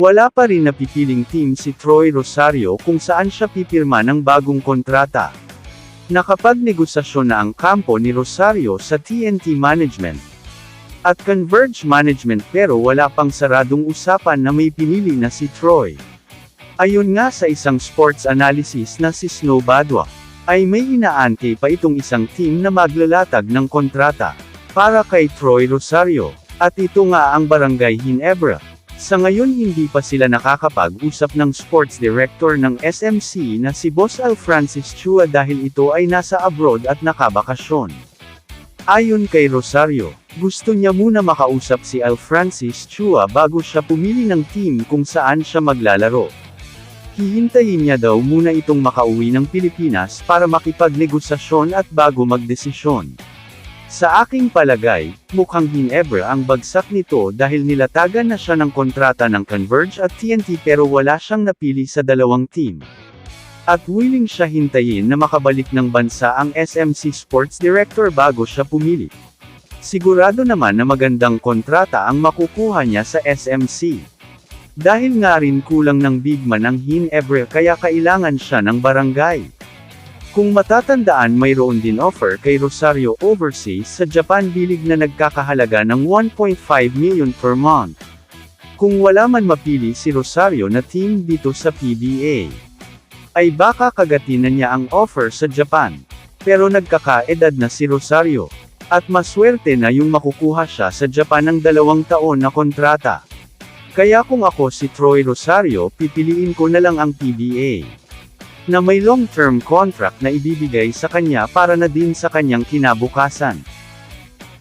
Wala pa rin napipiling team si Troy Rosario kung saan siya pipirma ng bagong kontrata. Nakapagnegosasyon na ang kampo ni Rosario sa TNT Management at Converge Management pero wala pang saradong usapan na may pinili na si Troy. Ayon nga sa isang sports analysis na si Snow Badwa, ay may inaante pa itong isang team na maglalatag ng kontrata para kay Troy Rosario, at ito nga ang Barangay Hinebra. Sa ngayon hindi pa sila nakakapag-usap ng sports director ng SMC na si Boss Al Francis Chua dahil ito ay nasa abroad at nakabakasyon. Ayon kay Rosario, gusto niya muna makausap si Al Francis Chua bago siya pumili ng team kung saan siya maglalaro. Hihintayin niya daw muna itong makauwi ng Pilipinas para makipagnegosasyon at bago magdesisyon. Sa aking palagay, mukhang Hinebra ang bagsak nito dahil nilatagan na siya ng kontrata ng Converge at TNT pero wala siyang napili sa dalawang team. At willing siya hintayin na makabalik ng bansa ang SMC Sports Director bago siya pumili. Sigurado naman na magandang kontrata ang makukuha niya sa SMC. Dahil nga rin kulang ng bigman ang Hinebra kaya kailangan siya ng barangay. Kung matatandaan mayroon din offer kay Rosario Overseas sa Japan bilig na nagkakahalaga ng 1.5 million per month. Kung wala man mapili si Rosario na team dito sa PBA, ay baka kagatin na niya ang offer sa Japan. Pero nagkakaedad na si Rosario, at maswerte na yung makukuha siya sa Japan ng dalawang taon na kontrata. Kaya kung ako si Troy Rosario pipiliin ko na lang ang PBA na may long-term contract na ibibigay sa kanya para na din sa kanyang kinabukasan.